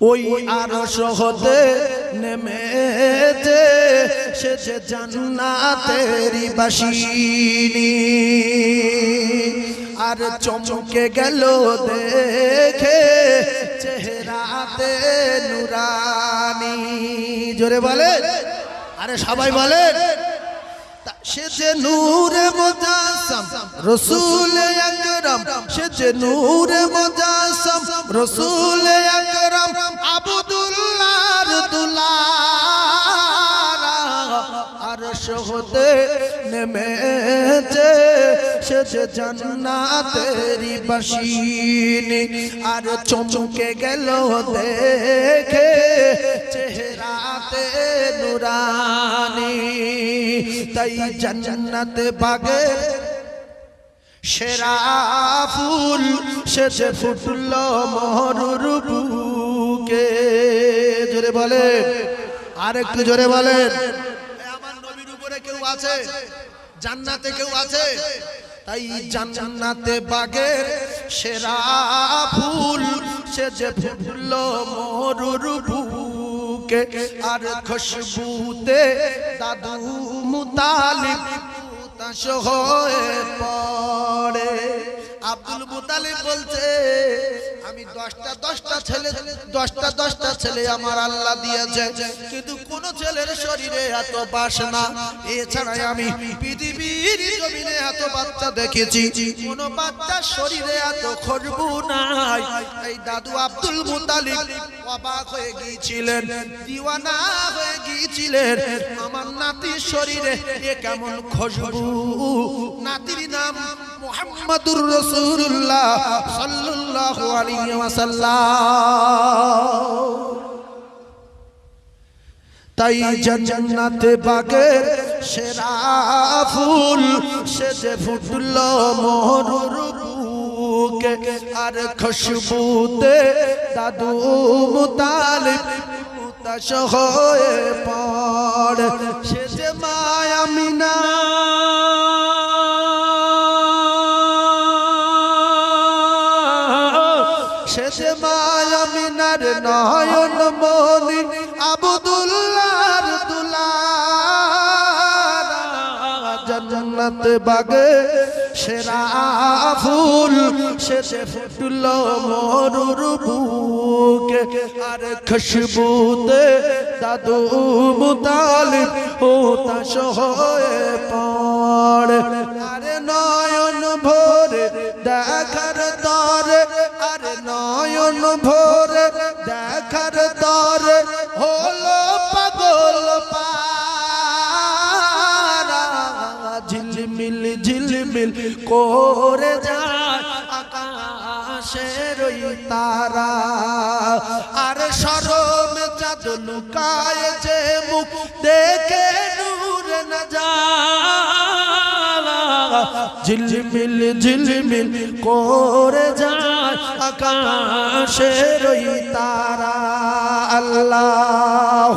ওই আর সহদে নেমেতে, সে যে জান্নাতেরি বাসিনী। আর চমকে গেল দেখে চেহারাতে নুরানি। জোরে বলেন আরে সবাই বলেন সে যে নূরে মুজাসসাম রসুল আকরাম, সে যে নূরে মুজাসসাম রসুল আকরাম সহদে নেমেছে, সে জান্নাতেরি বাসিনী। আর চমকে গেল দেখে চেহারাতে নুরানি। তাই জান্নাতে বাগে সেরা ফুল সেজে ফুটল মহরুর বুকে। জোরে বলে আর একটু জোরে বলেন এ আমার নবীর উপরে কেউ আছে, জান্নাতে কেউ আছে? তাই জান্নাতে বাগের সেরা ফুল সেজে ফুটল মহরুর বুকে, আর খুশবুতে দাদু মুতালিব হয়ে পড়ে। আব্দুল মুতালিব বলছে আমি দশটা দশটা ছেলে, দশটা দশটা ছেলে আমার আল্লাহ দিয়েছে। কিন্তু কোন ছেলের শরীরে এত বাসনা এছাড়াই আমি পৃথিবীর জমিনে এত বাচ্চা দেখেছি। কোন বাচ্চার শরীরে এত খুশবু নাই। এই দাদু আব্দুল মুতালিব অবাক হয়ে গিয়েছিলেন, দিওয়ানা হয়ে গিয়েছিলেন। আমার নাতির শরীরে এ কেমন খুশবু নাতির নাম মুহাম্মাদুর রাসূলুল্লাহ সাল্লাল্লাহু আলাইহি তাই জান্নাতে বাগের সেরা ফুল সে যে ফুটল মোহরুর বুকে, আর খুশবুতে দাদু মুতালিব মুতাশ পড়। সে সে যে মায়া মিনার নয়ন মনি, আবদুল্লাহর দুলারা জান্নাত বাগে সেরা ফুল যে ফুটল মরুর বুকে। আর খুশবুতে দাদু মুতালিব ও তাস হয়ে পড়ে। আরে নয়ন ভোরে দেখার আরে নয়ন ভোরে, দেখার তরে হলো পাগল ঝিলমিল ঝিলমিল করে যায় আকাশের তারা। আর সরম চাঁদ লুকায় যে মুখ দেখে নূর না যায় ঝিলমিল ঝিলমিল করে যায় আকাশের তারা আল্লাহ